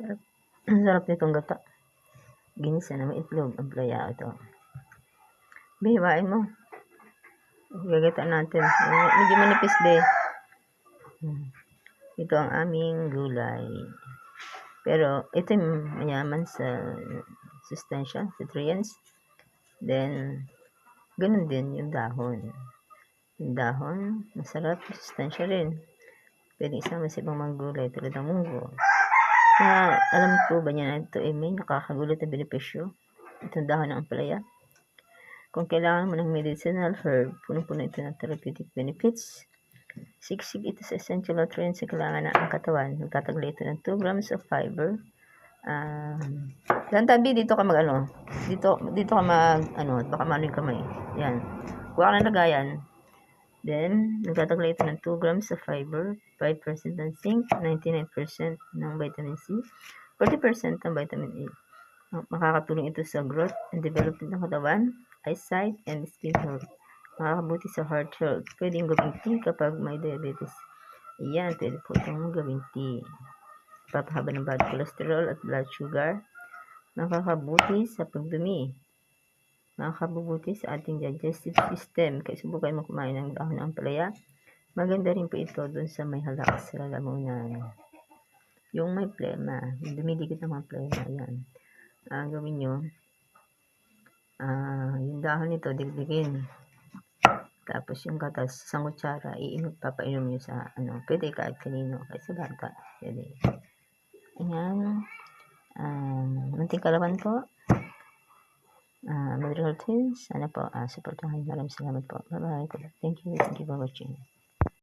Sarap. Sarap nitong gata. Ginisa na may itlog. Ang playa ito. Bihiwain mo. Gagata natin. Medyo manipis, be. Hmm. Ito ang aming gulay. Pero ito yung mayaman sa sustansya, nutrients. Then, ganun din yung dahon. Yung dahon, masarap, sustansya rin. Pwede isama sa ibang mga gulay tulad ng munggo. Kaya, alam ko ba niya na ito ay nakakagulat na benepisyo? Itong dahon ng ampalaya. Kung kailangan mo ng medicinal herb, punong-puno ito ng therapeutic benefits. Siksik ito sa essential nutrients sa kailangan ng katawan. Nagtataglay ito ng 2 grams of fiber. Um, Dan tabi, dito ka mag ano, dito, dito ka mag, ano, baka mano yung kamay. Yan. Kuha ka ng lagayan. Then, nagtataglay ito ng 2 grams of fiber, 5% ng zinc, 99% ng vitamin C, 40% ng vitamin A. Makakatulong ito sa growth and development ng katawan, eyesight, and skin health. Makakabuti sa heart health. Pwede yung gawing tea kapag may diabetes. Ayan, pwede po itong gawing tea. Papahaba ng bad cholesterol at blood sugar. Makakabuti sa pagdumi. Makakabubuti sa ating digestive system. Kaya subukan mo kumain ng dahon ng ampalaya. Maganda rin po ito dun sa may halak sa lalamunan. Yung may plema, dumidikit ng mga plema, yan. Ang gawin nyo, ah yung dahon nito, digdigin. Tapos yung gatas, sa kutsara, iinom, papainom nyo sa, ano, pwede kahit kanino, kahit sa bata. Pwede. Ayan. Um, munting kalaban po. Uh, Madrigal Twins. Sana po, uh, supportahan. Maraming salamat po. Bye-bye. Thank you. Thank you for watching.